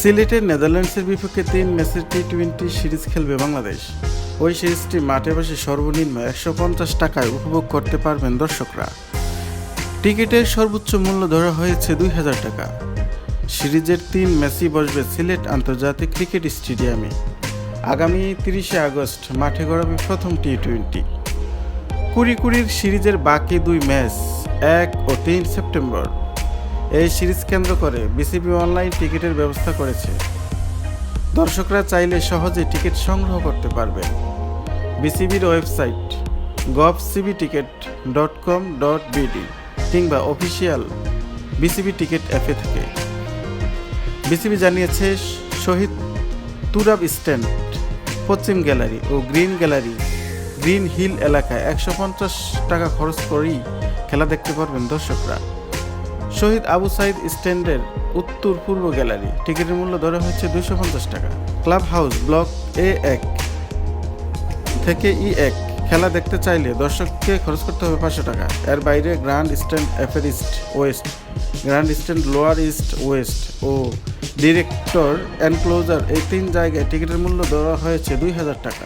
সিলেটের নেদারল্যান্ডসের বিপক্ষে তিন ম্যাচের টি টোয়েন্টি সিরিজ খেলবে বাংলাদেশ। ওই সিরিজটি মাঠে বসে সর্বনিম্ন একশো পঞ্চাশ টাকায় উপভোগ করতে পারবেন দর্শকরা। টিকিটের সর্বোচ্চ মূল্য ধরা হয়েছে দুই হাজার টাকা। সিরিজের তিন ম্যাচই বসবে সিলেট আন্তর্জাতিক ক্রিকেট স্টেডিয়ামে। আগামী তিরিশে আগস্ট মাঠে গড়াবে প্রথম টি টোয়েন্টি কুড়ি কুড়ির সিরিজের বাকি দুই ম্যাচ এক ও তিন সেপ্টেম্বর। এই সিরিজ কেন্দ্র করে বিসিবি অনলাইন টিকিটের ব্যবস্থা করেছে। দর্শকরা চাইলে সহজে টিকিট সংগ্রহ করতে পারবেন বিসিবির website gov CB ticket dot com dot BD কিংবা অফিসিয়াল বিসিবি টিকিট অ্যাপে থেকে। বিসিবি জানিয়েছে, শহীদ তুরাব স্ট্যান্ড, পশ্চিম গ্যালারি ও গ্রিন গ্যালারি, গ্রিন হিল এলাকায় একশো পঞ্চাশ টাকা খরচ করেই খেলা দেখতে পারবেন দর্শকরা। শহীদ আবু সাইদ স্ট্যান্ডের উত্তর পূর্ব গ্যালারি। টিকিটের মূল্য ধরা হচ্ছে দুশো পঞ্চাশ টাকা। ক্লাব হাউস ব্লক এ এক থেকে ই এক। খেলা দেখতে চাইলে দর্শককে খরচ করতে হবে পাঁচশো টাকা। এর বাইরে grand stand অ্যাফের east west, grand stand lower east west ও ডিরেক্টর এনক্লোজার এই তিন জায়গায় টিকিটের মূল্য দেওয়া হয়েছে দুই হাজার টাকা।